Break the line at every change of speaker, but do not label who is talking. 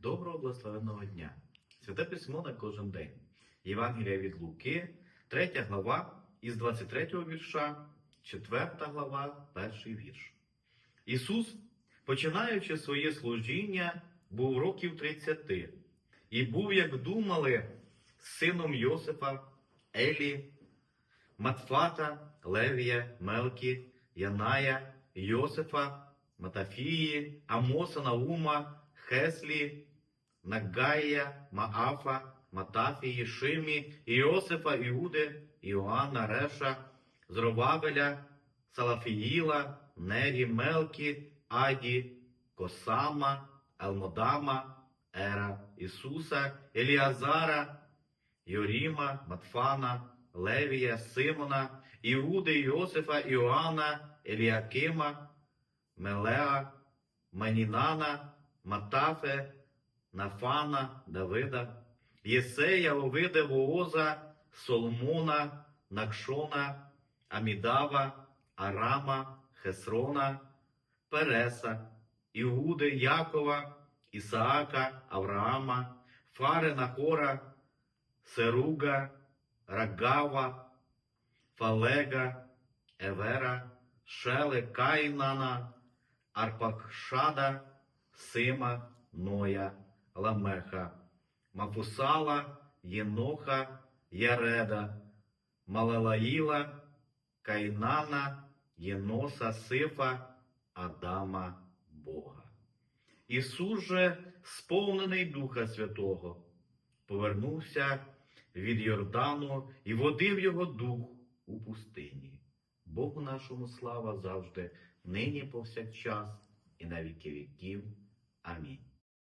Доброго благословенного дня! Святе письмо на кожен день. Євангелія від Луки, 3 глава, із 23 вірша, 4 глава, перший вірш. Ісус, починаючи своє служіння, був років 30 і був, як думали, сином Йосипа, Елі, Матфата, Левія, Мелкі, Яная, Йосифа, Матафії, Амоса, Наума, Хеслі, Нагая, Маафа, Матафії, Шимі, Іосифа, Іуди, Іоанна, Реша, Зровавеля, Салафіїла, Нері, Мелкі, Аді, Косама, Елмодама, Ера, Ісуса, Еліазара, Йоріма, Матфана, Левія, Симона, Іуди, Йосифа, Іоанна, Еліакима, Мелеа, Манінана, Матафе, Нафана, Давида, Єсея, Овиде, Вооза, Соломона, Накшона, Амідава, Арама, Хесрона, Переса, Іуди, Якова, Ісаака, Авраама, Фари, Нахора, Серуга, Рагава, Фалега, Евера, Шеле, Кайнана, Арпакшада, Сима, Ноя, Ламеха, Мафусала, Єноха, Яреда, Малалаїла, Кайнана, Єноса, Сифа, Адама, Бога. Ісус же, сповнений Духа Святого, повернувся від Йордану і водив його дух у пустині. Богу нашому слава завжди, нині повсякчас і на віки віків. Amén.